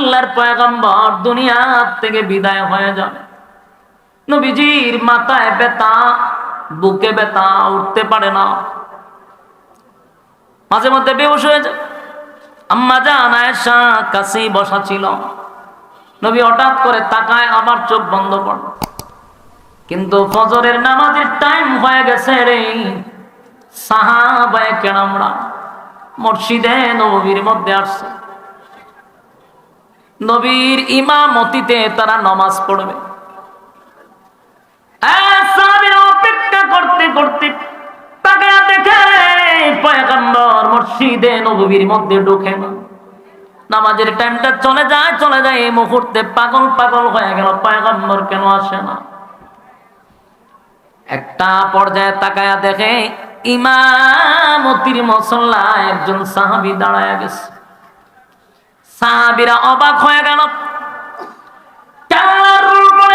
আল্লাহর পয়গম্বর দুনিয়ার থেকে বিদায় হয়ে যাবে। নবীজির মাথায় ব্যথা, বুকে ব্যথা, উঠতে পারে না। মাঝে মধ্যে বেউস হয়ে যায়। আম্মা জান আয়েশা কাছেই বসা ছিল। নবী হঠাৎ করে তাকায়, আবার চোখ বন্ধ করল। কিন্তু ফজরের নামাজের টাইম হয়ে গেছে রে। সাহাবায়ে কেরামরা মসজিদে নবীর মধ্যে আসছে। নবীর ইমামতিতে তারা নমাজ পড়বে। অপেক্ষা করতে করতে তাকে দেখে পয়গম্বর মসজিদে নবীর মধ্যে ঢুকে না। নামাজের টাইমটা চলে যায় চলে যায়, এই মুহূর্তে পাগল পাগল হয়ে গেল, পয়গম্বর কেন আসে না? একটা পর্যায়ে তাকায়া দেখে ইমামতির মসল্লায় একজন সাহাবি দাঁড়ায় গেছে। সাহাবিরা অবাক হয়ে গেল।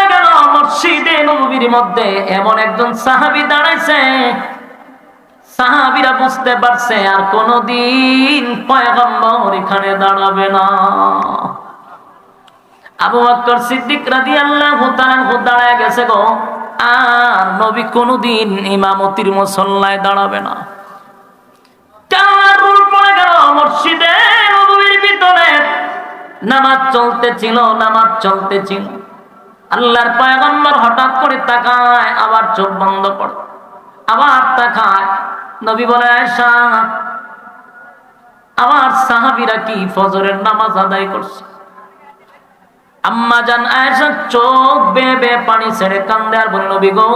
গেল? মসজিদে নবীর মধ্যে এমন একজন সাহাবি দাঁড়াইছে। সাহাবিরা বুঝতে পারছে, আর কোনদিন পয়গম্বর এখানে দাঁড়াবে না। আবু বকর সিদ্দিক রাদিয়াল্লাহু তাআলা দাঁড়ায় গেছে গো। আর নবী কোনদিন ইমামতির মুসল্লায় দাঁড়াবে না। কার রুল পড়ে গেল? মসজিদে নবীর ভিতরে নামাজ চলতেছিল নামাজ চলতেছিল আল্লাহর পয়গম্বর হঠাৎ করে তাকায়, আবার চোখ বন্ধ করে, আবার তাকায়। নবী বলে আমার সাহাবীরা কি ফজরের নামাজ আদায় করছে? আম্মা জান, আয়েশা, চোখ বে বে পানি ছেড়ে কান্দে আর বলে, নবী গো,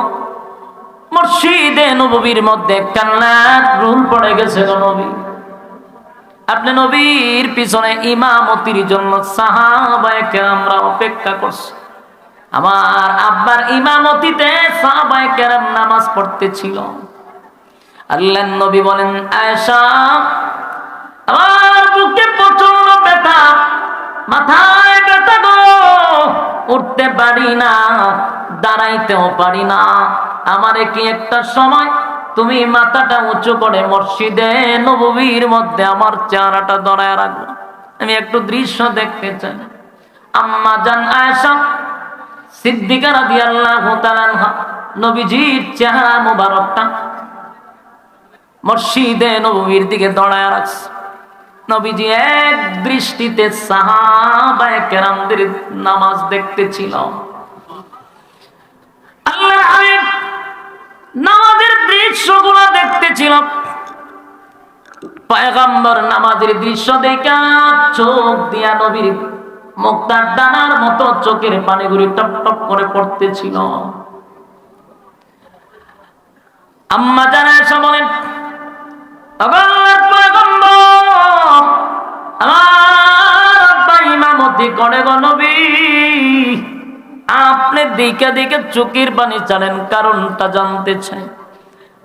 মসজিদে নবীর মধ্যে কান্নার রুল পড়ে গেছে গো নবী। আপনি নবীর পিছনে ইমামতির জন্য সাহাবায়ে কেরামরা অপেক্ষা করছে। আমার আব্বার ইমামতিতে সাহাবায়ে কেরাম নামাজ পড়তেছিল। আল্লাহ নবী বলেন, আয়েশা, আমার বুকে প্রচণ্ড ব্যথা, মাথায় ব্যথা গো। উঠতে পারি না, দাঁড়াইতেও পারি না। আমারে কি একটা সময় তুমি মাথাটা উঁচু করে মসজিদে নবীর মধ্যে আমার চেহারাটা দড়ায় রাখব আমি একটু দৃশ্য দেখতে চাই। আম্মা জান সিদ্দিকা নবীজির চেহারা মসজিদে নবীর দিকে দড়ায় রাখছে। নবীজি এক দৃষ্টিতে সাহাবায়ে কেরামদের নামাজ দেখতেছিল। নামাজের দৃশ্যগুলো দেখতেছিল পয়গম্বর নামাজের দৃশ্য দেখা চোখ দিয়া নবীর মুক্তার দানার মতো চোখের পানিগুলি টপ টপ করে পড়তেছিল। আম্মা জানা এসে বলেন আপনি দিকে দিকে চোখের পানি চালেন কারণটা জানতে চাই।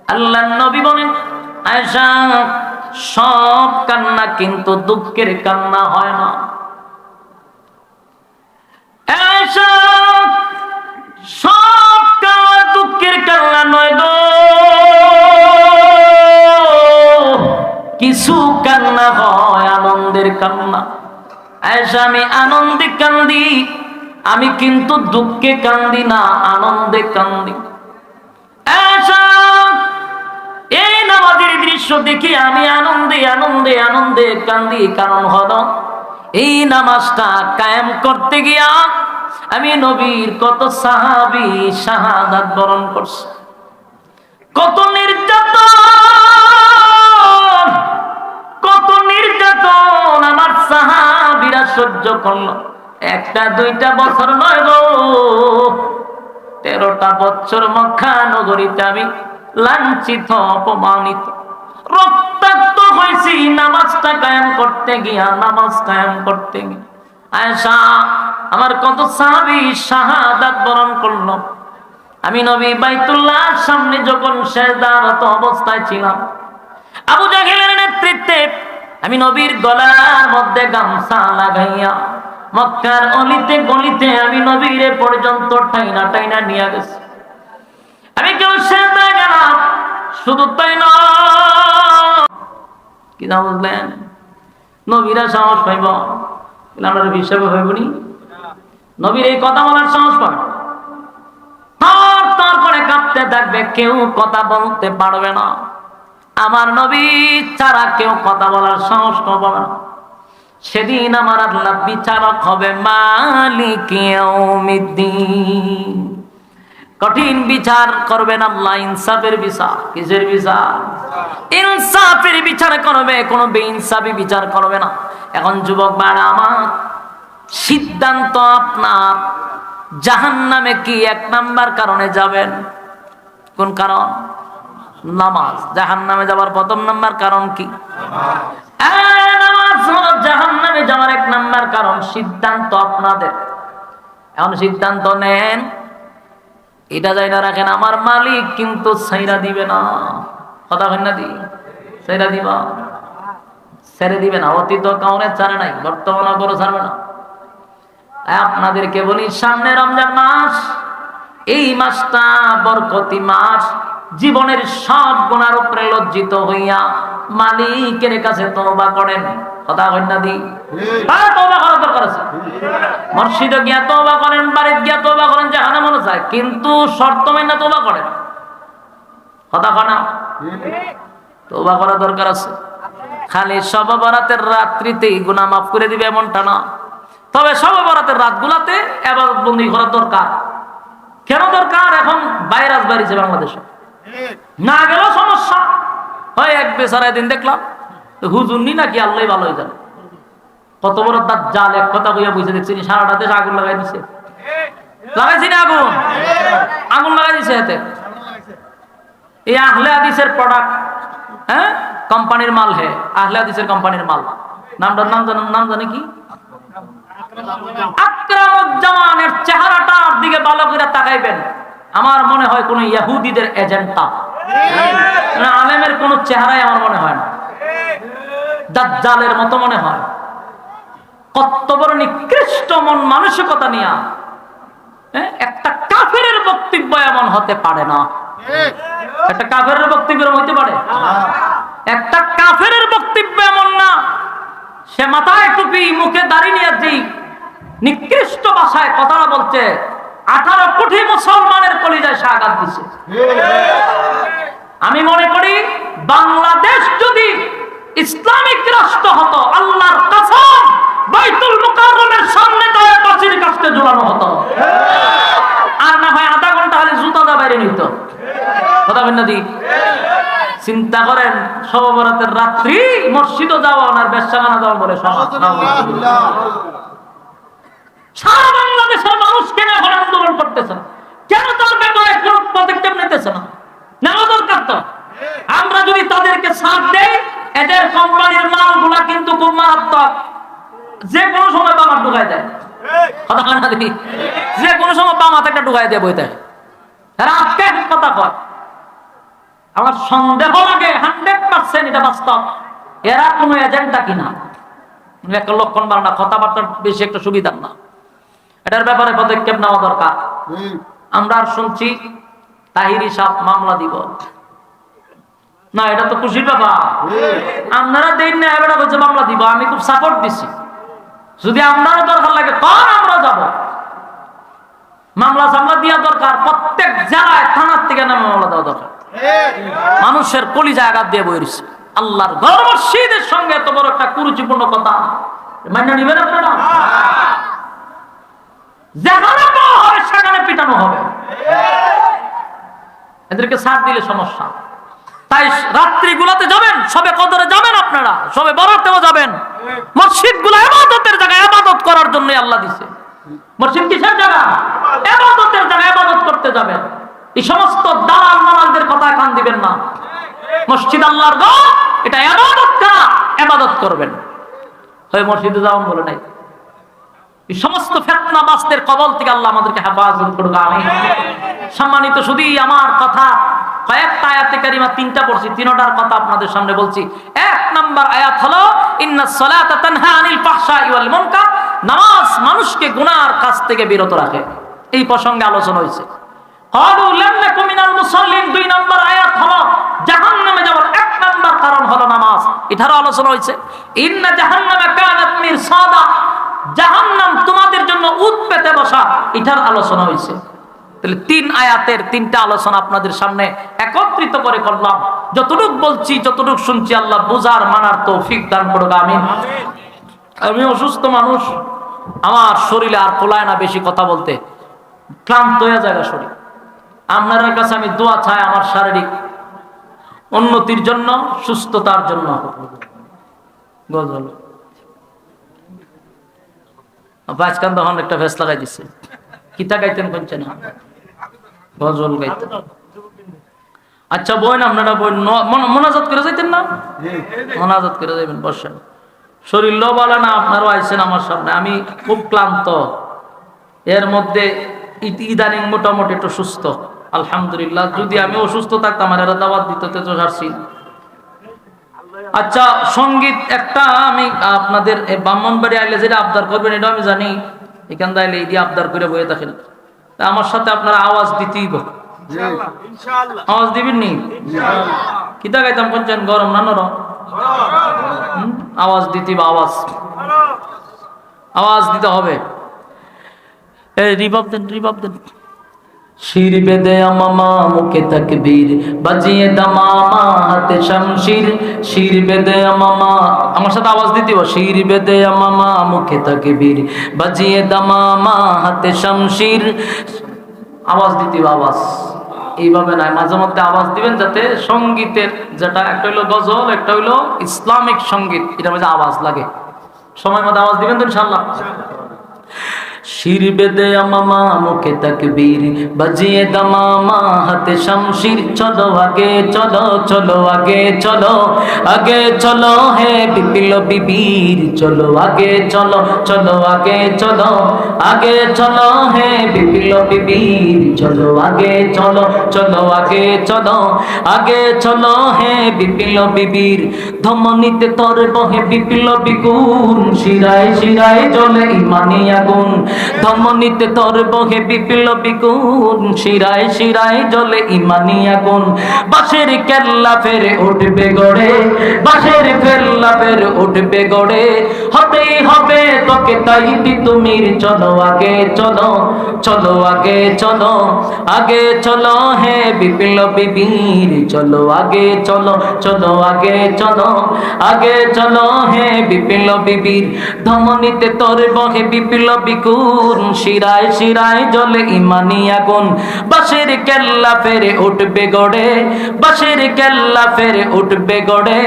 আল্লাহ নবী বলেন আয়সা সব কান্না কিন্তু দুঃখের কান্না হয় না। সব কান্না দুঃখের কান্না নয় গো। কিছু কান্না হয় আনন্দের কান্না। আয়েশা আমি আনন্দে কান্দি আমি কিন্তু দুঃখে কান্দি না আনন্দে কান্দি। আয়েশা, এই নামাজের দৃশ্য দেখি আমি আনন্দে আনন্দে আনন্দে কান্দি। কারণ হলো, এই নামাজটা কায়েম করতে গিয়া আমি নবীর কত সাহাবি শাহাদাত বরণ করছে। কত নির্যাতন কত নির্যাতন আমার সাহাবিরা সহ্য করল। একটা, দুইটা বছর নয় গো, তেরোটা বছর মক্কা নগরীতে আমি লাঞ্ছিত, অপমানিত। রক্তাক্ত হয়েছি, নামাজটা কায়েম করতে গিয়া, নামাজ কায়েম করতে গিয়া। আয়েশা, আমার কত সাহাবি শাহাদাত বরণ করল। আমি নবী বাইতুল্লাহর সামনে যখন শেষদারত অবস্থায় ছিলাম, আবু জাহেলের নেতৃত্বে আমি নবীর গলার মধ্যে গামছা লাগাইয়া মক্কার অলিতে গলিতে আমি নবীর পর্যন্ত টাইনা টাইনা নিয়ে গেছি। আমি কেউ শেষদায় গেলাম শুধু তাই নয়। কি না বুঝলেন? নবীরা সাহস পাইব। আমরা হিসাবে হইবনি নবীর এই কথা বলার সাহস পাবে থর করে কাঁপতে থাকবে, কেউ কথা বলতে পারবে না। আমার নবী ছাড়া কেউ কথা বলার সাহস পাবে না। সেদিন আমার আল্লাহ বিচারক হবে মালিক ইয়াউমিদ্দিন। কঠিন বিচার করবেন আল্লাহ, ইনসাফের বিচার। কিসের বিচার? ইনসাফের বিচার করবে, কোনো বেইনসাফি বিচার করবে না। এখন যুবক বাড়া আমার, সিদ্ধান্ত আপনার। জাহান নামে কি এক নাম্বার কারণে যাবেন? কোন কারণ? নামাজ। জাহান নামে যাবার প্রথম নাম্বার কারণ কি? হলো জাহান্নামে যাওয়ার এক নাম্বার কারণ, সিদ্ধান্ত আপনাদের। এখন সিদ্ধান্ত নেন এটা যাই না রাখেন, আমার মালিক কিন্তু সাইরা দিবে না। কথা না দি? সাইরা দিবা? ছেড়ে দিবে না। অতীত কাউরে ছাড়ে নাই বর্তমান করে ছাড়বে না। আপনাদেরকে বলি, সামনে রমজান মাস, এই মাসটা বরকতি মাস। জীবনের সব গুণার উপরে লজ্জিত হইয়া মালিকের কাছে তওবা করেন। কথা করার কিন্তু শর্ত করার দরকার আছে। খালি রাত্রিতেই গুনা মাফ করে দিবে এমনটা না। তবে সব বরাতের রাতগুলাতে এবার বন্দি করার দরকার। কেন দরকার? এখন ভাইরাস বাড়িছে বাংলাদেশে। না গেলেও সমস্যা। হয় এক বেচারা দিন দেখলাম হুজুর নি নাকি আল্লাহ কত বড় তার জাল এক কথা বুঝে সারাটা আগুন লাগাই দিছে। লাগাইছি না আগুন? আগুন লাগাই দিছে এতে। এই আহলে প্রোডাক্ট হ্যাঁ? কোম্পানির মাল হে, আহলে হাদিসের কোম্পানির মাল। নামটার নাম জানেন নাম জানে কি? আকরামুজ্জামানের চেহারাটার দিকে ভালো করে তাকাইবেন। আমার মনে হয় কোন ইহুদিদের এজেন্টটা আলেমের কোন চেহারাই আমার মনে হয় না। দাজ্জালের মতো মনে হয়। কত বড় নিকৃষ্ট মন মানসিকতা নিয়ে একটা কাফেরের বক্তব্য এমন হতে পারে না। একটা কাফেরের বক্তব্য হইতে পারে? একটা কাফেরের বক্তব্য এমন না, সে মাথায় টুপি, মুখে দাঁড়িয়ে নিয়ে যেই নিকৃষ্ট ভাষায় কথাটা বলছে, আঠারো কোটি মুসলমানের কলিজায় সে আঘাত দিছে। আমি মনে করি, বাংলাদেশ যদি ইসলামিক রাষ্ট্র হতো, আল্লাহর কসম বাইতুল মুকাররমের সামনে তো পাঁচির কাছে ঝুলানো হতো। আর না হয় আধা ঘণ্টা খালি জুতা দা বাইরে নিত। কথা বলেন না চিন্তা করেন সবরাতের রাত্রি মসজিদও যাওয়া ওনার বেশাখানা যাওয়া বলে সারা বাংলাদেশের মানুষ কেন এখন আন্দোলন করতেছে? কেন তার ব্যাপারে কোন পদক্ষেপ নিতেছে না? নেওয়া দরকার তো। আমরা যদি তাদেরকে সাথ দেই এদের কোম্পানির মালগুলা কিন্তু খুব মারাত্মক। যে কোনো সময় বামার ঢুকাই দেয়। না যে কোনো সময় বাম হাতে একটা ঢুকাই দেয় বইতে। এক কথা কয়। আমার সন্দেহ লাগে হান্ড্রেড পার্সেন্ট এটা বাস্তব। এরা কোনো এজেন্টটা কিনা? একটা লক্ষণ বাড়া কথাবার্তা বেশি একটা সুবিধার না। এটার ব্যাপারে পদক্ষেপ নেওয়া দরকার। আমরা আর শুনছি তাহিরি সাপ মামলা দিব। না, এটা তো খুশির ব্যাপার। আপনারা দেন না, এবার হচ্ছে মামলা দিব, আমি খুব সাপোর্ট দিছি। যদি আপনারও দরকার লাগে, কর আমরা যাব। মামলা সামলা দেওয়া দরকার, প্রত্যেক জেলায় থানার থেকে নামে মামলা দেওয়া দরকার। মানুষের কলিজা আঘাত দিয়ে বইছে আল্লাহর গর্বশীদের সঙ্গে এত বড় একটা কুরুচিপূর্ণ কথা। মান্য নিবেন আপনারা? যেখানে হবে, সেখানে পিটানো হবে। এদেরকে সাথ দিলে সমস্যা। তাই রাত্রি গুলাতে যাবেন, সবে কদরে যাবেন আপনারা, সবে বরাতেও যাবেন। মসজিদগুলো এবাদতের জায়গায়, এবাদত করার জন্য আল্লাহ দিছে। মসজিদ কিসের জায়গা? এবাদতের জায়গায় এবাদত করতে যাবেন। এই সমস্ত দালাল মালালদের কথা কান দিবেন না। মসজিদ আল্লাহর গো এটা এবাদত করা, এবাদত করবেন। হয়ে মসজিদে যাওয়ান বলে নাই। সমস্ত কবল থেকে আল্লাহ আমাদেরকে হেফাজত আমি সম্মানিত আমার কথা, কয়েকটা আয়াতে কারিমা তিনটা পড়ছি, তিনটার কথা আপনাদের সামনে বলছি। এক আয়াত হলো আনিল নামাজ মানুষকে গুনার কাছ থেকে বিরত রাখে। এই প্রসঙ্গে আলোচনা হয়েছে। দুই নাম্বার এক নাম্বার কারণ হলো নামাজ এটারও আলোচনা হয়েছে। ইন্না জাহান্নামা জাহান্নাম তোমাদের জন্য উৎ পেতে বসা, এটার আলোচনা হয়েছে তাহলে তিন আয়াতের তিনটা আলোচনা আপনাদের সামনে একত্রিত করে করলাম। যতটুক বলছি, যতটুক শুনছি, আল্লাহ বুঝার, মানার তৌফিক দান করুক, আমিন। আমি অসুস্থ মানুষ, আমার শরীরে আর কোলায় না বেশি কথা বলতে। ক্লান্ত হয়ে যায় শরীর। আপনার কাছে আমি দোয়া চাই আমার শারীরিক উন্নতির জন্য, সুস্থতার জন্য। গজল। আজকাল তখন একটা লাগাই কিতা গাইতেন কোনছে না গজল গাইতেন আচ্ছা বই না আপনারা বই মোনাজাত করে যাইতেন না? মোনাজাত করে যাইবেন বসেন। শরীর বলে না আপনারও আইসেন আমার সামনে। আমি খুব ক্লান্ত। এর মধ্যে ইদানিং মোটামুটি একটু সুস্থ। আলহামদুলিল্লাহ যদি আমি অসুস্থ থাকতাম আর এরা দাওয়াত দিত তো না। আচ্ছা সংগীত একটা আমি আপনাদের ব্রাহ্মণবাড়ি আইলে যেটা আবদার করবেন এটা আমি জানি। এখান আইলে এই দিয়ে আবদার করে বয়ে থাকেন। আমার সাথে আপনারা আওয়াজ দিতেই গো আওয়াজ দিবেন নি? কিতা গাইতাম কোনছেন গরম না নরম? আওয়াজ দিতে বা আওয়াজ। আওয়াজ। দিতে হবে। এই রিবাব দেন রিবাব দেন। শির বেদে মামা মুখে তকবীর, বাজিয়ে দামামা হাতে শামশির। শির বেদে মামা আমার সাথে আওয়াজ দিতে শির বেদে মামা মুখে তকবীর, বাজিয়ে দামামা হাতে শামশির। আওয়াজ দিতে আওয়াজ। এইভাবে নয়, মাঝে মধ্যে আওয়াজ দিবেন যাতে সঙ্গীতের যেটা, একটা হইল গজল, একটা হইল ইসলামিক সংগীত এটা মধ্যে আওয়াজ লাগে। সময় মতো আওয়াজ দিবেন তো ইনশাল্লাহ শির বেদে মামা মুখে তকবীর। বাজিয়ে দমামা হাতে শমশির। চলো আগে, চলো চলো, আগে চলো আগে, চলো হে বিপিল বিবীর। চলো আগে, চলো চলো, আগে চলো আগে, চলো হে বিপিল বিবীর। চলো আগে, চলো চলো, আগে চলো আগে, চলো হে বিপিল বিবীর। ধমনীতে তোর বহে বিপিল বিগুন শিরায় শিরায় জ্বলে ইমানি আগুন ধমনীতে তোর বহে বিপিল বিগুন শিরায় শিরায় জ্বলে ইমানি আগুন। বাসের কেল্লা ফেরে উঠবে গড়ে। বাসের কেল্লা ফেরে উঠবে গড়ে। হতেই হবে তোকে তাই তুমির চলো আগে, চলো চলো আগে চলো আগে চলো হে বিপিল বিবীর চলো আগে, চলো চলো আগে চলো আগে চলো হে বিপিল বিবীর ধমনীতে তোর বহে বিপিল বিকুন শিরায় শিরায় জলে ইমানি আগুন। বাসের কেল্লা ফেরে উঠবে গড়ে বাসের কেল্লা ফেরে উঠবে গড়ে।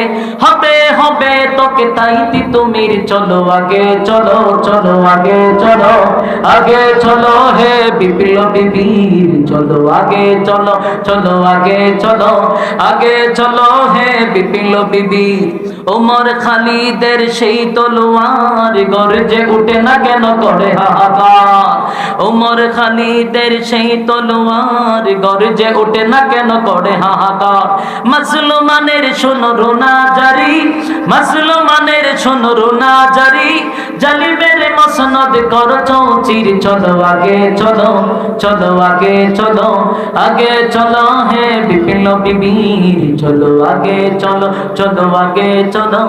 হবে হবে তোকে তাই তুমির। চলো আগে, চলো চলো, আগে চলো আগে, চলো, হে বিপিল বিবীর চলো আগে, চলো চলো, আগে চলো আগে, চলো, হে বিপিল বিবীর ওমর খালিদের সেই তলোয়ার, গর্জে উঠে না কেন করে হাহাকার ওমর খালিদের সেই তলোয়ার গর্জে উঠে না কেন করে হাহাকার। মুসলমানের শোনো রোনা জারি মুসলমানের শোনো রোনা জারি জালিমের মসনদ কর চৌচির, চলো আগে চলো চলো আগে চলো আগে চলো হে বিপিন বিবীর, চলো আগে চলো চলো আগে চলো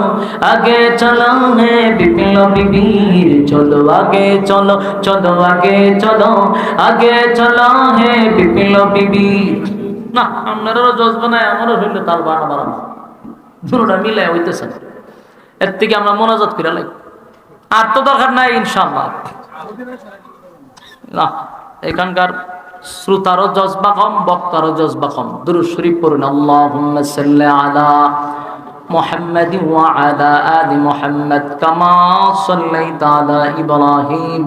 আগে চলো হে বিপিন বিবীর, চলো আগে চলো চলো আগে চলো আগে চলো হে বিপিন বিবীর না, আপনারও জজবা নাই আমারও হইলে তার বাড়া বাড়ানো দুটোটা মিলে হইতেছে এর থেকে আমরা মনোজাত করে লাগি আর তো দরকার নাই ইনশাল্লাহ না, এখানকার শ্রোতারও জজবা কম বক্তারও জজবা কম দুরু শরীফ পড়ুন সাল্লি আলা محمد وعلى آل محمد كما صليت على إبراهيم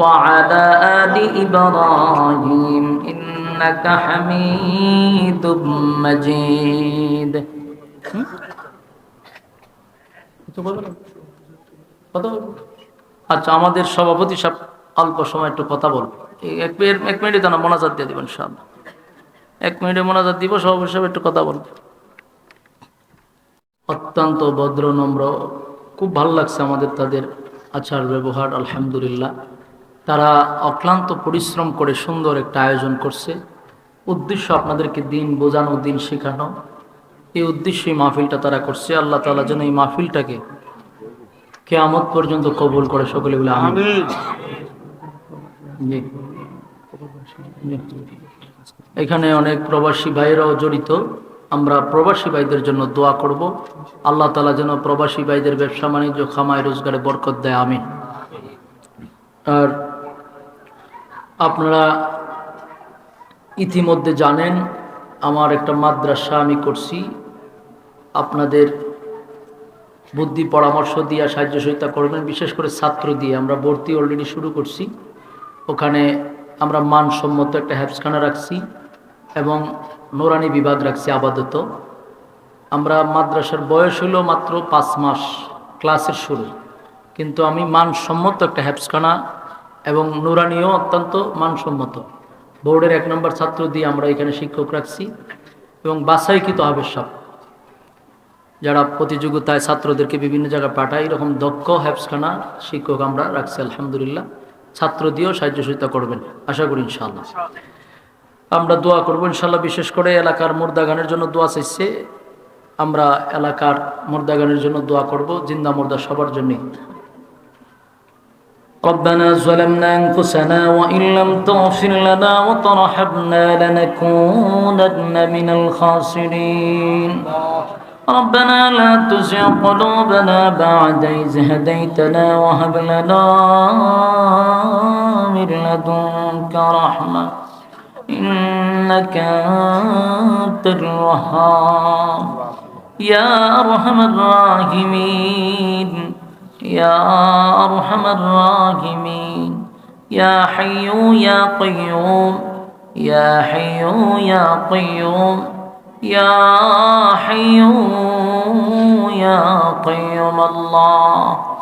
وعلى آل إبراهيم إنك حميد مجيد কথা বলবো? আচ্ছা আমাদের সভাপতি সাহেব অল্প সময় একটু কথা বলবো এই এক মিনিট এক মিনিটে তো না মোনাজাত দিয়ে দিবেন সব এক মিনিটে মোনাজাত দিব সভাপতি সাহেব একটু কথা বলবো অত্যন্ত ভদ্র নম্র খুব ভালো লাগছে আমাদের তাদের আচার ব্যবহার আলহামদুলিল্লাহ। তারা অক্লান্ত পরিশ্রম করে সুন্দর একটা আয়োজন করছে। উদ্দেশ্য আপনাদেরকে দিন বোঝানো দিন শেখানো। এই উদ্দেশ্যে মাহফিলটা তারা করছে। আল্লাহ তালা যেন এই মাহফিলটাকে কেয়ামত পর্যন্ত কবুল করে সকলে বলে আমি। এখানে অনেক প্রবাসী ভাইয়েরাও জড়িত। আমরা প্রবাসী ভাইদের জন্য দোয়া করব। আল্লাহ তালা যেন প্রবাসী ভাইদের ব্যবসা বাণিজ্য, খামায় রোজগারে বরকত দেয়, আমিন। আর আপনারা ইতিমধ্যে জানেন, আমার একটা মাদ্রাসা আমি করছি। আপনাদের বুদ্ধি পরামর্শ দিয়ে সাহায্য সহায়তা করবেন, বিশেষ করে ছাত্র দিয়ে। আমরা ভর্তি অলরেডি শুরু করছি। ওখানে আমরা মানসম্মত একটা হ্যাপসখানা রাখছি। এবং নোরানি বিভাগ রাখছি আপাতত। আমরা মাদ্রাসার বয়স হলো মাত্র পাঁচ মাস, ক্লাসের শুরু। কিন্তু আমি মানসম্মত একটা হ্যাপসখানা এবং নুরানিও অত্যন্ত মানসম্মত। বোর্ডের এক নম্বর ছাত্র দিয়ে আমরা এখানে শিক্ষক রাখছি এবং বাসাইকৃত সব যারা প্রতিযোগিতায় ছাত্রদেরকে বিভিন্ন জায়গায় পাঠায়, এরকম দক্ষ হ্যাপসখানা শিক্ষক আমরা রাখছি, আলহামদুলিল্লাহ। ছাত্র দিয়েও সাহায্য সহায়তা করবেন, আশা করি ইনশাআল্লাহ। আমরা দোয়া করবো ইনশাল্লাহ বিশেষ করে এলাকার মুর্দা গানের জন্য দোয়া চাইছে আমরা এলাকার মুর্দা গানের জন্য দোয়া করব জিন্দা মুর্দা সবার জন্যই ربنا ظلمنا أنفسنا وإن لم تغفر لنا وترحمنا لنكونن من الخاسرين ربنا لا تزغ قلوبنا بعد إذ هديتنا وهب لنا من لدنك رحمة إنك أنت الوهاب يا أرحم الراحمين يا أرحم الراحمين يا حي يا قيوم يا حي يا قيوم يا حي يا قيوم الله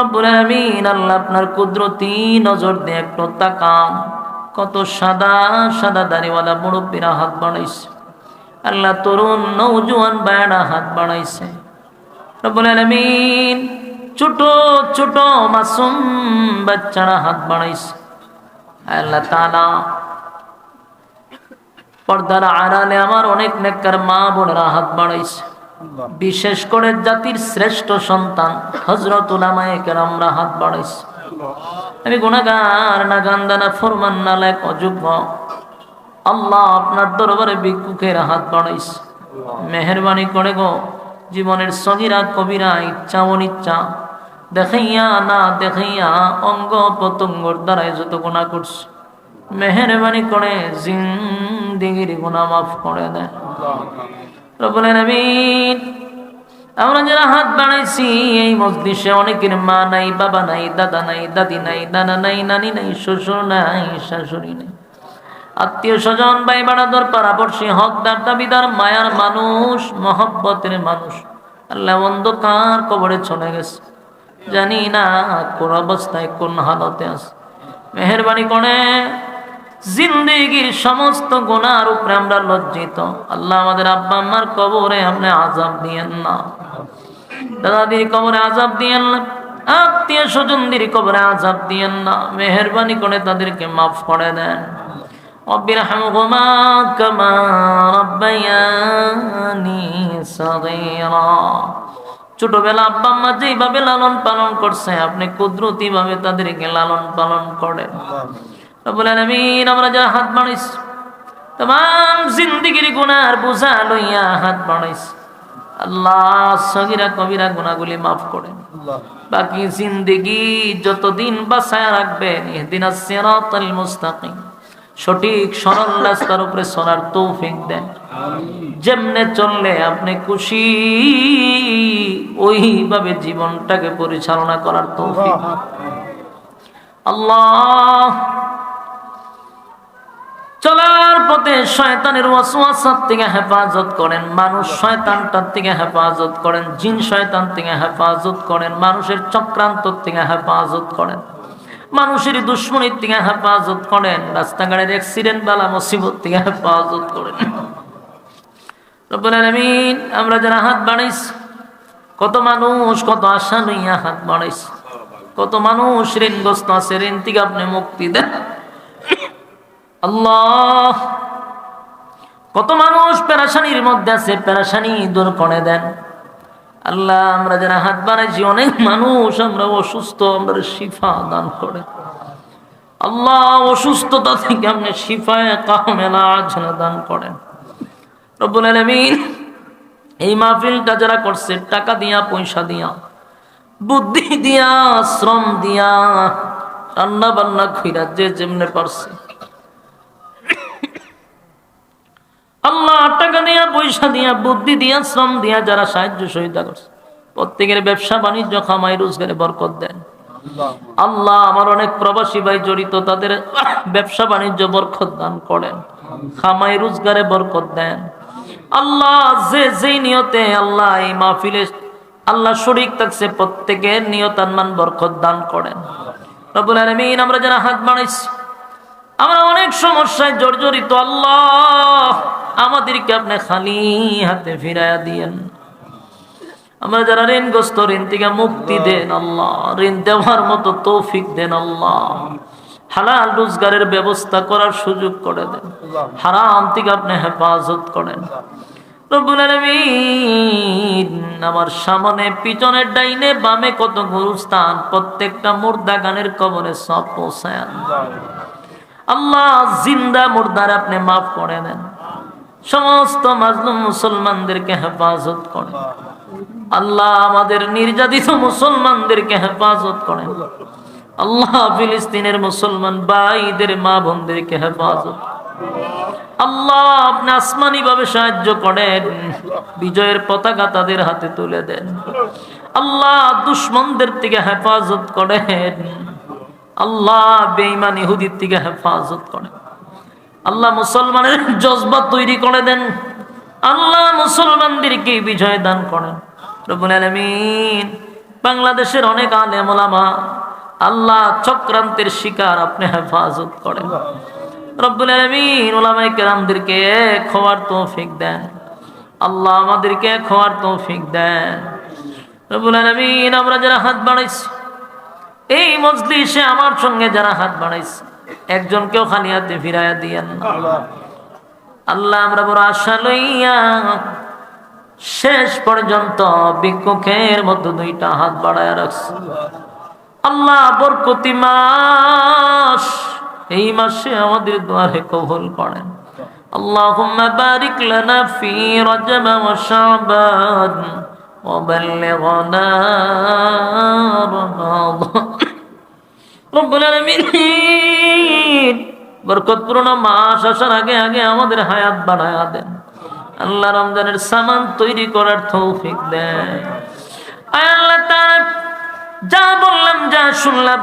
রব্বুল আমিন আল্লাহ আপনার কুদরতি নজর দিয়ে একটু তাকান কত সাদা সাদা দাড়িওয়ালা মুরব্বীরা হাত বাড়াইছে। আল্লাহ তরুণ নৌজুয়ান বায়না হাত বাড়াইছে। রব্বুল আলামিন ছোট ছোট মাসুম বাচ্চারা হাত বাড়াইছে। আল্লাহ তাআলা পর্দার আড়ালে আমার অনেক নেককার মা বোনেরা হাত বাড়াইছে। বিশেষ করে জাতির শ্রেষ্ঠ সন্তান হজরত উলামায়ে কেরামরা হাত বাড়াইছে। আমি গুণাগার না গান্দা না ফরমান না লায়ক অযোগ্য। আল্লাহ আপনার দরবারে ভিক্ষুকের হাত বাড়াইছে। মেহরবানি করে গো জীবনের সগিরা কবিরা ইচ্ছা অনিচ্ছা দেখাইয়া না দেখাইয়া অঙ্গ প্রত্যঙ্গর দ্বারাই যত গুণা করছে। মেহরবানি করে জিন্দিগির গুণা মাফ করে দেয়। রব্বুল আলামিন আমরা যারা হাত বাড়াইছি, এই মজলিসে অনেকের মা নাই, বাবা নাই, দাদা নাই, দাদি নাই, নানা নাই, নানি নাই, শ্বশুর নাই, শাশুড়ি নাই। আত্মীয় স্বজন ভাই বাড়াদর পাড়াপড়শি হকদার, দাবিদার, মায়ার মানুষ, মহব্বতের মানুষ। আল্লাহ অন্ধকার কবরে চলে গেছে। জানি না কোন অবস্থায় কোন হালতে আছে। মেহরবানি করে জিন্দিগির সমস্ত গুণার উপরে আমরা লজ্জিত। আল্লাহ আমাদের আব্বা আমার কবরে আপনি আজাব দিয়েন না। দাদাদির কবরে আজাব দিয়েন না, আত্মীয় স্বজনদের কবরে আজাব দিয়েন না। মেহরবানি করে তাদেরকে মাফ করে দেন। ছোটবেলা আব্বা আম্মা যেইভাবে লালন পালন করছে, আপনি কুদরতি ভাবে তাদেরকে লালন পালন করেন। রব্বুল আলামিন আমরা যারা হাত বাড়াইছ তাম জিন্দিগির গুনার বোঝা লইয়া হাত বাড়াইছ। আল্লাহ সগিরা কবিরা গুনাহগুলি মাফ করেন। বাকি জিন্দিগি যতদিন বাঁচায় রাখবেন ইহদিন সিরাতাল মুস্তাকিম। সঠিক সরল রাস্তার উপরে চলার তৌফিক দেন। যেমনে চললে আপনি খুশি ওইভাবে জীবনটাকে পরিচালনা করার তৌফিক। আল্লাহ চলার শয়তানের ওয়াসওয়াসার থেকে হেফাজত করেন, মানুষ শয়তানটার থেকে হেফাজত করেন, জিন শয়তান থেকে হেফাজত করেন, মানুষের চক্রান্ত থেকে হেফাজত করেন, মানুষের দুশ্মনির থেকে হেফাজত করেন, রাস্তাঘাটের অ্যাক্সিডেন্ট বালা মুসিবত থেকে হেফাজত করেন। রব্বুল আমরা যারা হাত বাড়াইছি, কত মানুষ, কত আশা লইয়া হাত বাড়াইছি, কত মানুষ ঋণগ্রস্ত আছে, ঋণ থেকে আপনি মুক্তি দেন। আল্লাহ কত মানুষ পেরাশানির মধ্যে আছে, পেরাশানি দূর করে দেন। আল্লাহ, আমরা যারা হাত বানাইছি অনেক মানুষ আমরা অসুস্থ, আমরা শিফা দান করে। আল্লাহ, অসুস্থতা থেকে আপনি শিফায় আজনা দান করেন। রব্বুল আলামিন, এই মাহফিলটা যারা করছে, টাকা দিয়া, পয়সা দিয়া, বুদ্ধি দিয়া, শ্রম দিয়া রান্না বান্না খুইরা যে যেমনে পারছে। আল্লাহ টাকা দিয়া, পয়সা দিয়া, বুদ্ধি দিয়া, শ্রম দিয়া যারা সাহায্য সহিতা করছে। প্রত্যেকের ব্যবসা বাণিজ্য, খামাই, রোজগারে বরকত দেন। আল্লাহ আমার অনেক প্রবাসী ভাই জড়িত, তাদের ব্যবসা বাণিজ্য বরকত দান করেন। খামাই, রোজগারে বরকত দেন। আল্লাহ যে যেই নিয়তে আল্লাহ এই মাহফিলে, আল্লাহ শরিক থাকছে, প্রত্যেকের নিয়তানমান বরকত দান করেন। আমরা যারা হাত বাড়াইছি, আমরা অনেক সমস্যায় জর্জরিত, আল্লাহ আমাদেরকে আপনি খালি হাতে ফিরাইয়া দিয়েন। আমরা যারা ঋণগ্রস্ত, ঋণ থেকে মুক্তি দেন আল্লাহ, ঋণ দেওয়ার মতো তৌফিক দেন আল্লাহ। হালাল রোজগারের ব্যবস্থা করার সুযোগ করে দেন। হারাম থেকে আপনি হেফাজত করেন। আমার সামনে পিছনের ডাইনে, বামে কত গুরুস্থান, প্রত্যেকটা মুর্দা গানের কবরে সব পৌঁছায় আল্লাহ, জিন্দা মুর্দার আপনি মাফ করে দেন। সমস্ত মাজলুম মুসলমানদেরকে হেফাজত করে আল্লাহ আমাদের নির্যাতিত মুসলমানদেরকে হেফাজত করেন। আল্লাহ ফিলিস্তিনের মুসলমান ভাইদের, মা বোনদেরকে হেফাজত আল্লাহ আপনি আসমানি ভাবে সাহায্য করেন, বিজয়ের পতাকা তাদের হাতে তুলে দেন। আল্লাহ দুশ্মনদের থেকে হেফাজত করেন। আল্লাহ বেঈমান ইহুদির থেকে হেফাজত করেন। আল্লাহ মুসলমানের জজবা তৈরি করে দেন। আল্লাহ মুসলমানদেরকে বিজয় দান করেন। রবুল আলমিন, বাংলাদেশের অনেক আলেম ওলামা আল্লাহ চক্রান্তের শিকার আপনি হেফাজত করেন। রব্বুল আলমিন ওলামাই কেরামদেরকে এক হওয়ার তৌফিক দেন। আল্লাহ আমাদেরকে এক হওয়ার তৌফিক দেন। রব্বুল আলমিন, আমরা যারা হাত বাড়াইছি, এই মজলিসে আমার সঙ্গে যারা হাত বাড়াইছে একজনকেও খালি হাতে ফিরাইয়া দিয়েন না আল্লাহ আমরা বড় আশা লইয়া শেষ পর্যন্ত বিক্ষোভের মধ্যে দুইটা হাত বাড়ায় রাখছি আল্লাহ বরকতি মাস এই মাসে আমাদের দুয়ারে কবুল করেন اللهم بارك لنا في رجب وشعبان وبلغنا رمضان রব্বুল আলামিন। বরকতপূর্ণ মাস আসার আগে আগে আমাদের হায়াত বাড়ায়া দেন। আল্লাহ রমজানের সামান তৈরি করার তৌফিক দেন। আল্লাহ তার যা বললাম যা শুনলাম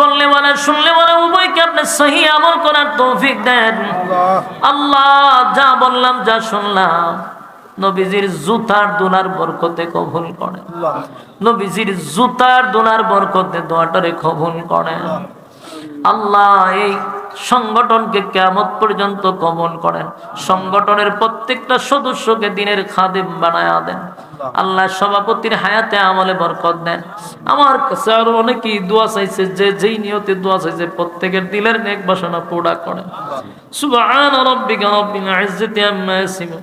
বললে বলা শুনলে বলা উভয়কে আপনি সহি আমল করার তৌফিক দেন। আল্লাহ যা বললাম যা শুনলাম। নবীজির জুতার দোনার বরকতে কবুল করে। নবীজির জুতার দোনার বরকতে দোয়াটারে কবুল করে। আল্লাহ এই সংগঠনকে কেমত পর্যন্ত কবল করেন। সংগঠনের প্রত্যেকটা সদস্যকে দিনের খাদেম বানায়া দেন। আল্লাহ। সভাপতির হায়াতে আমলে বরকত দেন। আমার কাছে আরও অনেকেই দোয়া চাইছে যে যেই নিয়তে দোয়া চাইছে প্রত্যেকের দিলের নেক বাসনা পোড়া করেন। সুবহান রাব্বিকা রাব্বিল ইজ্জাতি আম্মা ইয়াসিফুন।